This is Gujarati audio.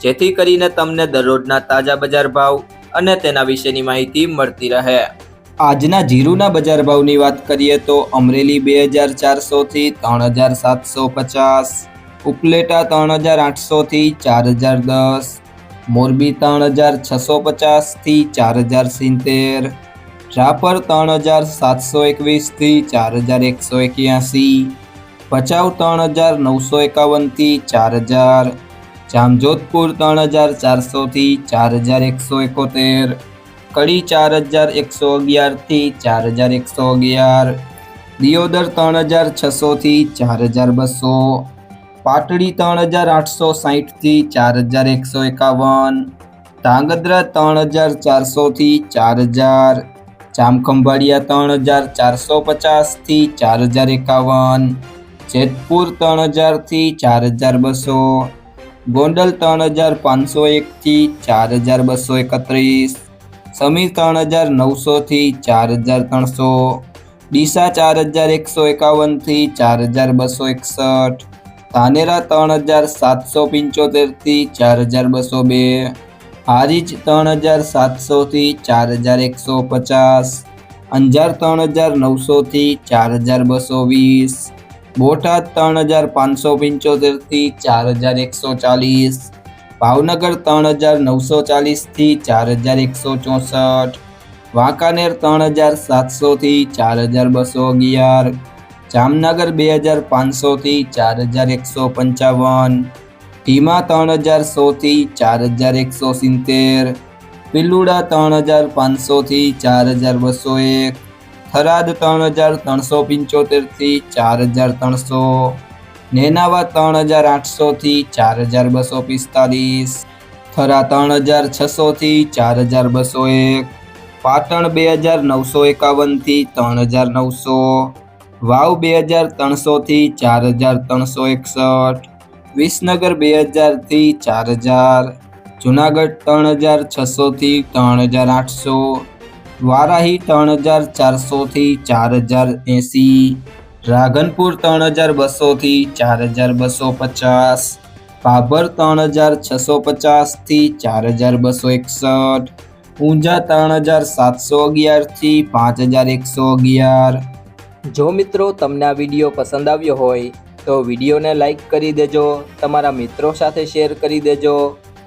જેથી કરીને તમને દરરોજના તાજા બજાર ભાવ અને તેના વિશેની માહિતી મળતી રહે. આજના જીરુના બજાર ભાવની વાત કરીએ તો અમરેલી બે હજાર ચારસોથી ત્રણ હજાર સાતસો પચાસ, ઉપલેટા ત્રણ હજાર આઠસોથી ચાર હજાર દસ, મોરબી ત્રણ હજાર છસો પચાસથી ચાર હજાર સિત્તેર, રાપર ત્રણ હજાર સાતસો એકવીસથી ચાર હજાર એકસો એક્યાસી, ભચાઉ ત્રણ હજાર નવસો એકાવનથી ચાર હજાર જામજોધપુર ત્રણ હજાર ચારસોથી ચાર હજાર એકસો એકોતેર, કડી ચાર હજાર એકસો અગિયારથી ચાર હજાર એકસો અગિયાર, દિયોદર ત્રણ હજાર છસોથી ચાર હજાર બસો, પાટડી ત્રણ હજાર આઠસો સાહીઠથી ચાર હજાર એકસો એકાવન, ધાંગધ્રા ત્રણ હજાર ચારસોથી ચાર હજાર, જામખંભાળિયા ત્રણ હજાર ચારસો પચાસથી ચાર હજાર એકાવન, જેતપુર ત્રણ હજારથી ચાર હજાર બસો ગોંડલ ત્રણ હજાર પાંચસો એકથી ચાર હજાર બસો એકત્રીસ. સમીર ત્રણ હજાર નવસોથી ચાર હજાર ત્રણસો. ડીસા ચાર હજાર એકસો એકાવનથી ચાર હજાર બસો એકસઠ. ધાનેરા ત્રણ હજાર સાતસો પંચોતેરથી ચાર હજાર બસો બે. હારીજ ત્રણ હજાર સાતસોથી ચાર હજાર એકસો પચાસ. અંજાર ત્રણ હજાર નવસોથી ચાર હજાર બસો વીસ. બોટાદ ત્રણ હજાર પાંચસો પંચોતેરથી ચાર હજાર એકસો ચાલીસ, ભાવનગર ત્રણ હજાર નવસો ચાલીસથી ચાર હજાર એકસો ચોસઠ, વાંકાનેર ત્રણ હજાર સાતસોથી ચાર હજાર બસો અગિયાર, જામનગર બે હજાર પાંચસોથી ચાર હજાર એકસો પંચાવન ધીમા ત્રણ હજાર સોથી ચાર હજાર એકસો સિત્તેર, પિલુડા ત્રણ હજાર પાંચસોથી ચાર હજાર બસો એક થરાદ ત્રણ હજાર ત્રણસો પંચોતેરથી ચાર હજાર ત્રણસો. નેનાવા ત્રણ હજાર આઠસોથી ચાર હજાર બસો પિસ્તાલીસ. થરા ત્રણ હજાર છસોથી ચાર હજાર બસો એક. પાટણ બે હજાર નવસો એકાવનથી ત્રણ હજાર નવસો. વાવ બે હજાર ત્રણસોથી ચાર હજાર ત્રણસો એકસઠ. વિસનગર બે હજારથી ચાર હજાર. જુનાગઢ ત્રણ હજાર છસોથી ત્રણ હજાર આઠસો. વારાહી ત્રણ હજાર ચારસોથી ચાર હજાર એંસી રાધનપુર ત્રણ હજાર બસોથી ચાર હજાર બસો પચાસ ભાભર ત્રણ હજાર છસો પચાસથી ચાર હજાર બસો એકસઠ, ઊંઝા ત્રણ હજાર સાતસો અગિયારથી પાંચ હજાર એકસો અગિયાર. જો મિત્રો તમને આ વીડિયો પસંદ આવ્યો હોય તો વિડીયોને લાઈક કરી દેજો, તમારા મિત્રો સાથે શેર કરી દેજો.